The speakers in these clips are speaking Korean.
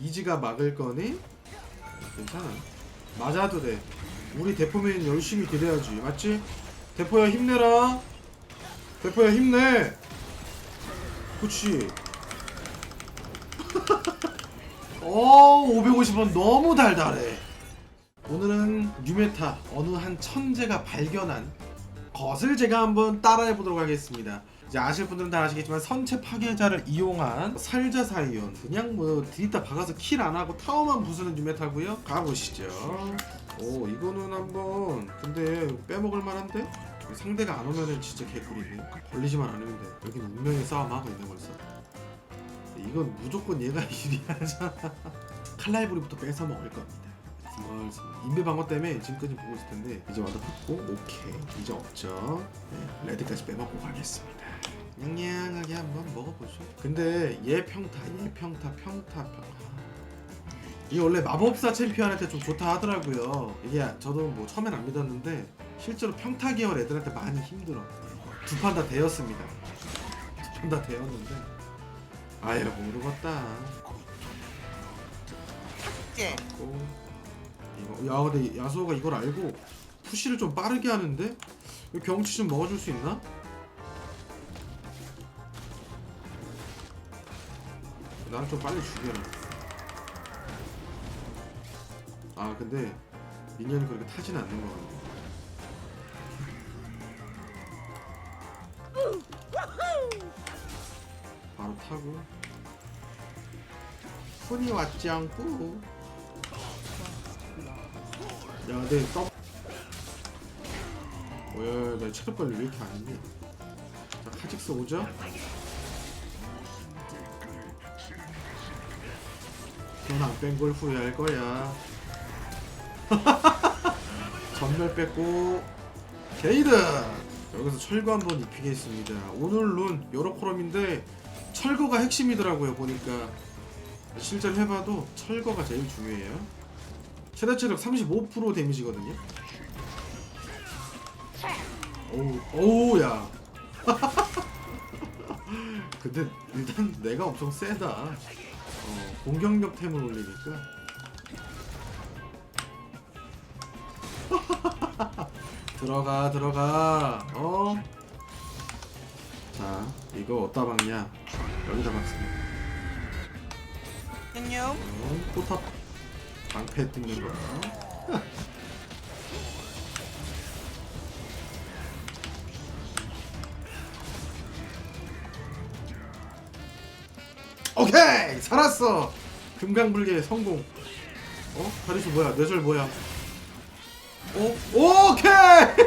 이지가 막을 거니? 괜찮아. 맞아도 돼. 우리 대포맨 열심히 기대야지. 맞지? 대포야 힘내라. 대포야 힘내. 그치. 어, 550원 너무 달달해. 오늘은 뉴메타 어느 한 천재가 발견한 것을 제가 한번 따라해 보도록 하겠습니다. 이제 아실 분들은 다 아시겠지만 선체 파괴자를 이용한 살자 사이온 그냥 뭐 디리타 박아서 킬 안 하고 타워만 부수는 뉴메타고요. 가보시죠. 오 이거는 한번 근데 빼먹을 만한데 상대가 안 오면은 진짜 개꿀이네. 걸리지만 않으면 돼. 여기는 운명의 싸움 하고 있는 벌써. 이건 무조건 얘가 유리하잖아. 칼날부리부터 뺏어 먹을 겁니다. 스멀스멀. 인베 방어 때문에 지금까지 보고 있을 텐데 이제 와도 붙고 오케이 이제 없죠. 네, 레드까지 빼먹고 가겠습니다. 냥냥하게 한번 먹어보죠. 근데 얘 평타, 얘 평타, 평타, 평타. 이게 원래 마법사 챔피언한테 좀 좋다 하더라고요. 이게 저도 뭐 처음엔 안 믿었는데 실제로 평타 계열 애들한테 많이 힘들어. 두 판 다 되었습니다. 두 판 다 되었는데 아유 모르겠다. 예. 고 이거 야 근데 야수호가 이걸 알고 푸시를 좀 빠르게 하는데 경치 좀 먹어줄 수 있나? 나는 좀 빨리 죽여라. 아 근데 미니언이 그렇게 타진 않는 것 같네. 바로 타고. 손이 왔지 않고. 야 근데 떡. 뭐야 나 체력 관리 왜 이렇게 안 했니 자 카직스 오죠 돈 안 뺀 걸 후회할 거야. 전멸 뺐고 게이드 여기서 철거 한번 입히겠습니다. 오늘 룬 요로코롬인데 철거가 핵심이더라고요 보니까. 실전 해봐도 철거가 제일 중요해요. 최다 체력 35% 데미지거든요. 오우 오우야. 근데 일단 내가 엄청 세다 어, 공격력 템을 올리니까. 들어가 들어가. 어? 자 이거 어디다 박냐? 여기다 박습니다. 안녕. 어, 포탑 방패 뜯는 거 오케이 살았어. 금강불개 성공. 어? 다리수 뭐야? 뇌절 뭐야? 어? 오케이!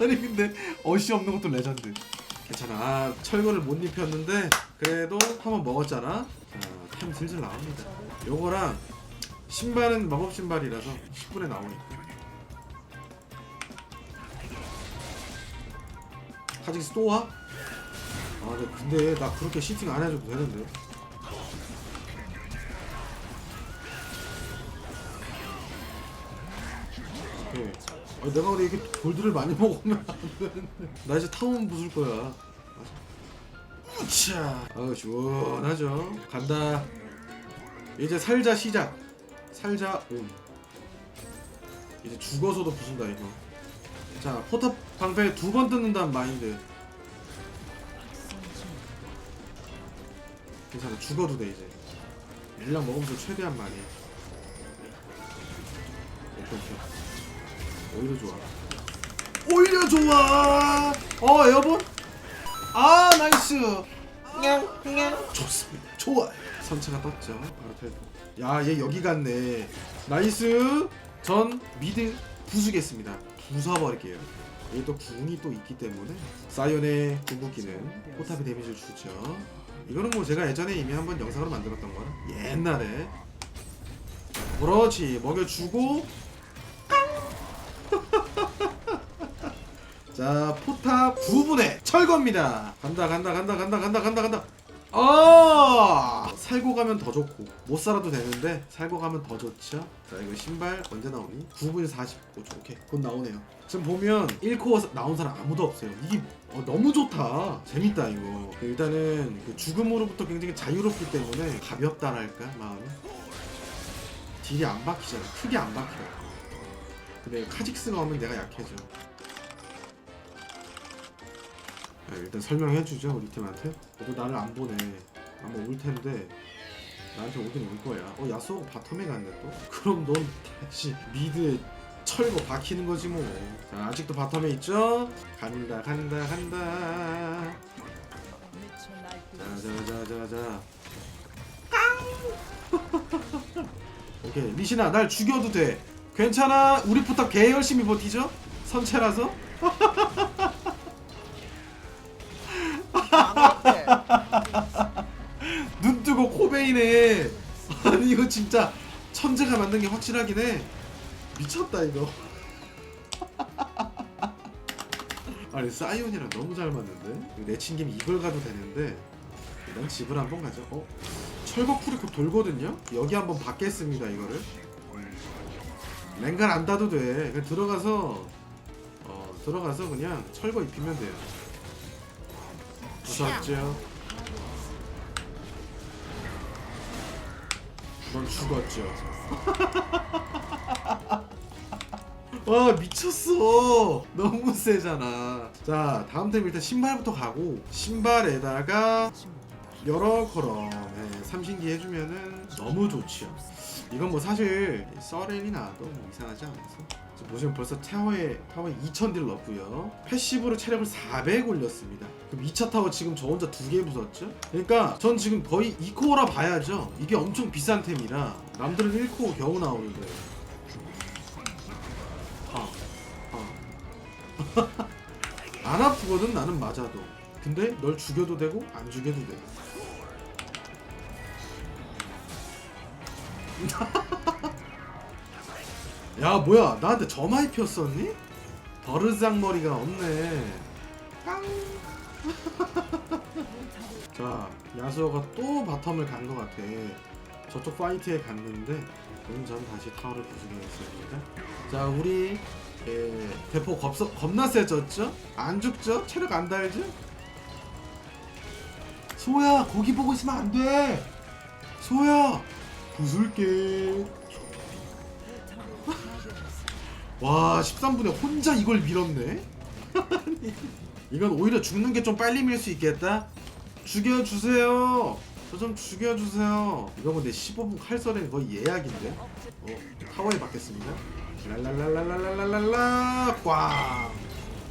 아니 근데 어시 없는 것도 레전드. 괜찮아. 아, 철거를 못 입혔는데 그래도 한번 먹었잖아. 자 템 슬슬 나옵니다. 요거랑 신발은 마법 신발이라서 10분에 나오니까. 카직스 또 와? 아 네, 근데 나 그렇게 시팅 안 해줘도 되는데 오케이. 아, 내가 근데 이게 골드를 많이 먹으면 안 되는데. 나 이제 타운 부술 거야. 우차. 아 시원하죠? 간다. 이제 살자 시작. 살자 온. 이제 죽어서도 부순다 이거. 자 포탑 방패 두 번 뜯는다는 마인드 괜찮아 죽어도 돼 이제 물량 먹으면서 최대한 많이 오케이 오케이 오히려 좋아 오히려 좋아 어 에어본 아 나이스 안녕. 안녕. 좋습니다. 좋아요. 선체가 떴죠. 바로 텔포. 야, 얘 여기 갔네. 나이스. 전 미드 부수겠습니다. 부숴버릴게요. 얘또 궁이 또 있기 때문에 사이온의 궁극기는 포탑에 데미지를 주죠. 이거는 뭐 제가 예전에 이미 한번 영상으로 만들었던 거라 옛날에 그렇지 먹여주고. 자 포탑 두 분의 철거입니다. 간다 간다 간다 간다 간다 간다 간다 아! 살고 가면 더 좋고 못 살아도 되는데 살고 가면 더 좋죠? 자 이거 신발 언제 나오니? 9분 45초. 오케이 곧 나오네요. 지금 보면 1코어 나온 사람 아무도 없어요. 이게 어, 너무 좋다. 재밌다 이거. 일단은 그 죽음으로부터 굉장히 자유롭기 때문에 가볍다랄까 마음이? 딜이 안 박히잖아. 크게 안 박혀요 근데 카직스가 오면 내가 약해져 아, 일단 설명해주죠 우리 팀한테. 그래도 나를 안 보네 아마 올 텐데 나한테 오긴 올 거야. 어 야수가 바텀에 갔네 또. 그럼 넌 다시 미드에 철거 박히는 거지 뭐 자 아직도 바텀에 있죠? 간다 간다 간다. 자자자자자. 오케이 리신아 날 죽여도 돼. 괜찮아? 우리 포탑 개 열심히 버티죠? 선체라서 눈 뜨고 코베이네 아니 이거 진짜 천재가 만든 게 확실하긴 해 미쳤다 이거 아니 사이온이랑 너무 잘 맞는데 이거 내친 김에 이걸 가도 되는데 일단 집을 한번 가죠 어? 철거 쿠리코 돌거든요? 여기 한번 받겠습니다 이거를 음. 랭갈 안 닫아도 돼 그냥 들어가서 어 들어가서 그냥 철거 입히면 돼요 무섭죠? 넌 죽었죠. 와 미쳤어. 너무 세잖아. 자 다음 템 일단 신발부터 가고 신발에다가 여러 컬럼 예, 삼신기 해주면은 너무 좋지요. 이건 뭐 사실 서렌이 나와도 뭐 이상하지 않아서. 보시면 벌써 타워에 타워에 2000딜 넣었고요. 패시브로 체력을 400 올렸습니다. 그럼 2차 타워 지금 저 혼자 두 개 부쉈죠? 그러니까 전 지금 거의 2코어라 봐야죠. 이게 엄청 비싼 템이라 남들은 1코어 겨우 나오는데. 하, 하. 안 아프거든 나는 맞아도. 근데 널 죽여도 되고 안 죽여도 돼. 야 뭐야 나한테 점화이 폈었니? 버르장머리가 없네 깡. 자 야수어가 또 바텀을 간 것 같아 저쪽 파이트에 갔는데 그럼 전 다시 타워를 부수겠습니다 자 우리 예, 대포 겁서, 겁나 세졌죠? 안 죽죠? 체력 안 달죠? 소야 거기 보고 있으면 안 돼 소야 부술게 와 13분에 혼자 이걸 밀었네 이건 오히려 죽는 게 좀 빨리 밀 수 있겠다? 죽여주세요. 저 좀 죽여주세요. 이거 근데 15분 칼썰이는 거의 예약인데? 어, 타워에 받겠습니다. 랄랄랄랄랄랄랄라. 꽝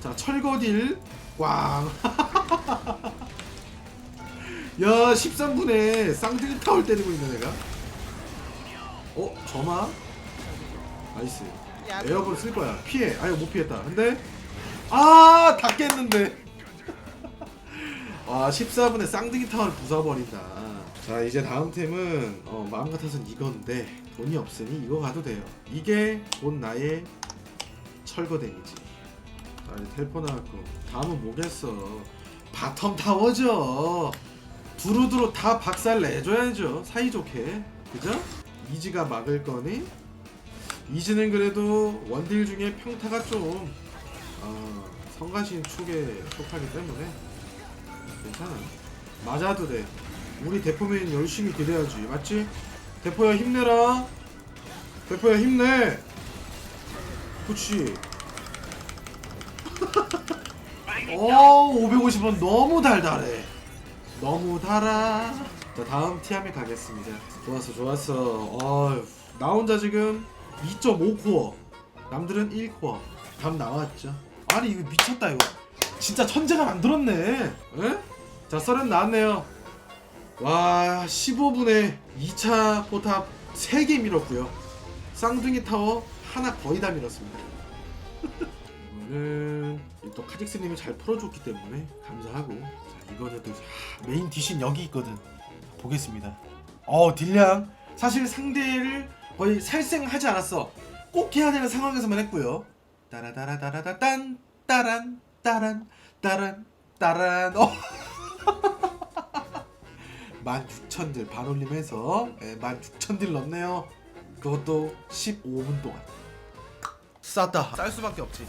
자 철거딜. 꽝. 야 13분에 쌍둥이 타월 때리고 있는 애가. 어? 점화? 나이스. 에어볼 쓸 거야. 피해. 아유 못 피했다. 근데 아 닿겠는데. 와 14분에 쌍둥이 타워를 부숴버린다. 자 이제 다음 템은 어, 마음 같아선 이건데 돈이 없으니 이거 가도 돼요. 이게 곧 나의 철거 데미지. 자 이제 텔포 나왔고. 다음은 뭐겠어? 바텀 타워죠. 두루두루 다 박살 내줘야죠. 사이좋게. 그죠? 이지가 막을 거니? 이지는 그래도 원딜 중에 평타가 좀 어, 성가신 축에 속하기 때문에? 괜찮아. 맞아도 돼. 우리 대포맨 열심히 기대야지. 맞지? 대포야 힘내라. 대포야 힘내. 그치? 오 550원 너무 달달해. 너무 달아. 자 다음 티아미 가겠습니다. 좋았어 좋았어. 어휴, 나 혼자 지금 2.5코어. 남들은 1코어. 답 나왔죠 아니 이거 미쳤다 이거. 진짜 천재가 만들었네. 에? 자 썰은 나왔네요. 와 15분에 2차 포탑 3개 밀었고요. 쌍둥이 타워 하나 거의 다 밀었습니다. 이거는 또 카직스님이 잘 풀어줬기 때문에 감사하고. 자 이거는 또 하, 메인 디신 여기 있거든. 보겠습니다. 어 딜량. 사실 상대를 거의 살생하지 않았어. 꼭 해야 되는 상황에서만 했고요 따라따라따라따딴 따란 따란 따란 따란. 어. 16,000딜 반올림해서 16,000딜 넘네요. 그것도 15분 동안. 쌌다. 쌀 수밖에 없지.